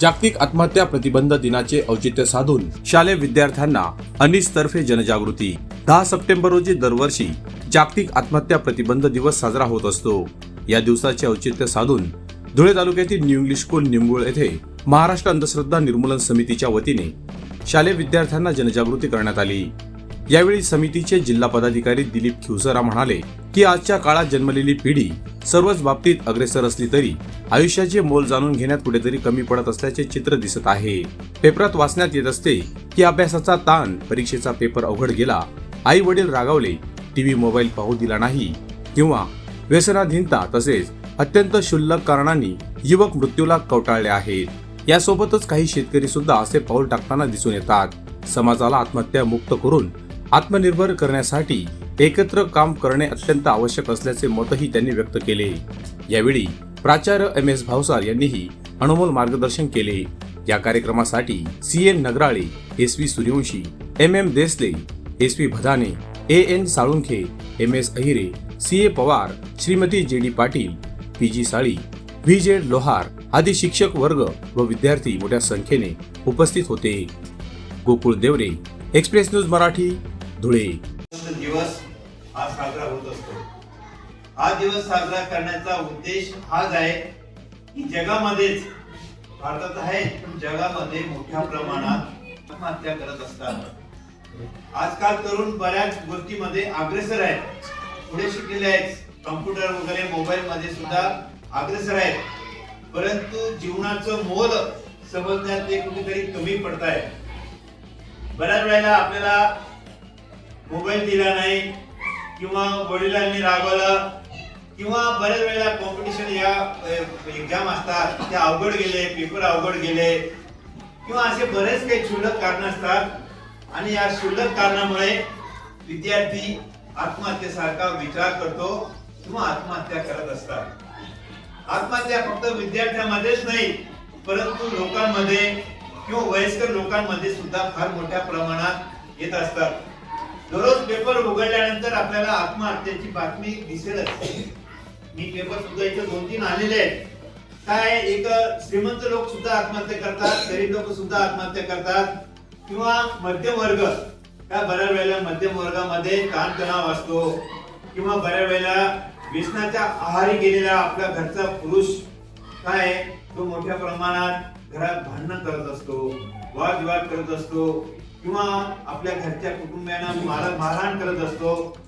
जागतिक आत्महत्या प्रतिबंध दिनाचे औचित्य साधून शालेय विद्यार्थ्यांना अनिस तर्फे जनजागृती. दहा सप्टेंबर रोजी दरवर्षी जागतिक आत्महत्या प्रतिबंध दिवस साजरा होत असतो. या दिवसाचे औचित्य साधून धुळे तालुक्यातील न्यू इंग्लिश स्कूल निंबुळ येथे महाराष्ट्र अंधश्रद्धा निर्मूलन समितीच्या वतीने शालेय विद्यार्थ्यांना जनजागृती करण्यात आली. यावेळी समितीचे जिल्हा पदाधिकारी दिलीप खिवसरा म्हणाले की आजच्या काळात जन्मलेली पिढी सर्वच बाबतीत अग्रेसर असली तरी आयुष्याचे मोल जाणून घेण्यात कुठेतरी कमी पडत असल्याचे चित्र दिसत आहे. पेपरात वाचण्यात येत असते की अभ्यासाचा ताण परीक्षेचा पेपर अवघड गेला आई वडील रागावले टीव्ही मोबाईल पाहू दिला नाही किंवा व्यसनाधीनता तसेच अत्यंत क्षुल्लक कारणांनी युवक मृत्यूला कवटाळले आहेत. यासोबतच काही शेतकरी सुद्धा असे पाऊल टाकताना दिसून येतात. समाजाला आत्महत्या मुक्त करून आत्मनिर्भर करण्यासाठी एकत्र काम करणे अत्यंत आवश्यक असल्याचे मतही त्यांनी व्यक्त केले. यावेळी प्राचार्य एम एस भावसार यांनीही अनमोल मार्गदर्शन केले. या कार्यक्रमासाठी C N Nagarale S V Suryavanshi M M Desale S V Bhadane A N Salunkhe M S Ahire C A Pawar Shrimati J D Patil P G Sali V Z Lohar आदी शिक्षक वर्ग व विद्यार्थी मोठ्या संख्येने उपस्थित होते. Gokul Deore express news Marathi Dhule. दिवस हा साजरा होत असतो. हा दिवस साजरा करण्याचा उद्देश हाच आहे की जगामध्येच भारतात आहे पण जगामध्ये मोठ्या प्रमाणात आत्महत्या करत असतात. आजकाल तरुण बऱ्याच गोष्टीमध्ये अग्रेसर आहेत. पुढे शिकलेले आहेत. कम्प्युटर वगैरे मोबाईल मध्ये सुद्धा अग्रेसर आहेत. परंतु जीवनाचं मोल समजण्यात ते कुठेतरी कमी पडत आहे बऱ्याच वेळेला आपल्याला मोबाईल दिला नाही किंवा वडिलांनी रागवलं किंवा बऱ्याच वेळेला कॉम्पिटिशन या एक्झाम असतात ते अवघड गेले पेपर अवघड गेले किंवा असे बरेच काही क्षुल्लक कारण असतात. आणि या क्षुल्लक कारणामुळे विद्यार्थी आत्महत्येसारखा विचार करतो किंवा आत्महत्या करत असतात. आत्महत्या फक्त विद्यार्थ्यांमध्येच नाही परंतु लोकांमध्ये किंवा वयस्कर लोकांमध्ये सुद्धा फार मोठ्या प्रमाणात येत असतात. दररोज पेपर उघडल्यानंतर आपल्याला आत्महत्येची बातमी दिसेलच. मी पेपर सुद्धा इथे दोन तीन आलेले आहेत. काय एक श्रीमंत लोक सुद्धा आत्महत्या करतात गरीब लोक सुद्धा आत्महत्या करतात किंवा मध्यम वर्ग. काय बऱ्याच वेळेला मध्यम वर्गामध्ये ताणतणाव असतो किंवा बऱ्याच वेळेला व्यसनाच्या आहारी गेलेला आपल्या घरचा पुरुष काय तो मोठ्या प्रमाणात घरात भांडण करत असतो वादविवाद करत असतो किंवा आपल्या घरच्या कुटुंबियांना मार मारहाण करत असतो.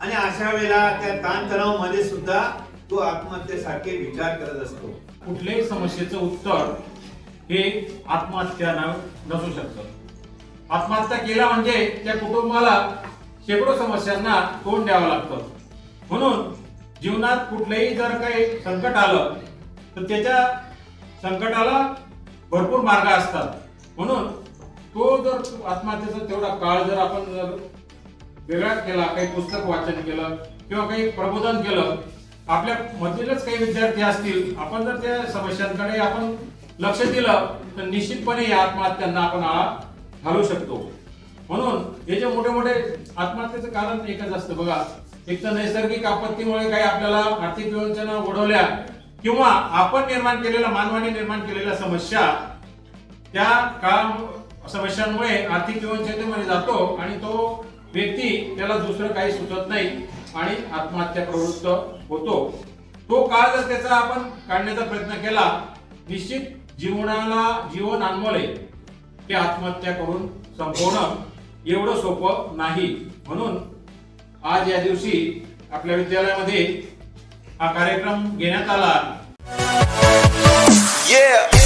आणि अशा वेळेला त्या ताणतणावमध्ये सुद्धा तो आत्महत्येसारखे विचार करत असतो. कुठल्याही समस्येचं उत्तर हे आत्महत्या नसू शकतं. आत्महत्या केला म्हणजे त्या कुटुंबाला शेकडो समस्यांना तोंड द्यावं लागतं. म्हणून जीवनात कुठलंही जर काही संकट आलं तर त्याच्या संकटाला भरपूर मार्ग असतात. म्हणून तो जर आत्महत्येचा तेवढा काळ जर आपण जर वेगळा केला काही पुस्तक वाचन केलं किंवा काही प्रबोधन केलं आपल्या मधीलच काही विद्यार्थी असतील आपण जर त्या समस्यांकडे आपण लक्ष दिलं तर निश्चितपणे या आत्महत्यांना आपण आळा घालू शकतो. म्हणून हे जे मोठे मोठे आत्महत्येचं कारण एकच असतं बघा. एक तर नैसर्गिक आपत्तीमुळे काही आपल्याला आर्थिक विवंचना ओढवल्या किंवा आपण निर्माण केलेल्या मानवाने निर्माण केलेल्या समस्या त्या काळामुळे समस्यांमुळे आर्थिक विवंचनेमध्ये जातो आणि तो व्यक्ती त्याला दुसरं काही सुचत नाही आणि आत्महत्या प्रवृत्त होतो. तो काळ जर त्याचा आपण काढण्याचा प्रयत्न केला निश्चित जीवनाला जीवन अनमोले ते आत्महत्या करून संपवणं एवढं सोपं नाही. म्हणून आज या दिवशी आपल्या विद्यालयामध्ये हा कार्यक्रम घेण्यात आला Yeah.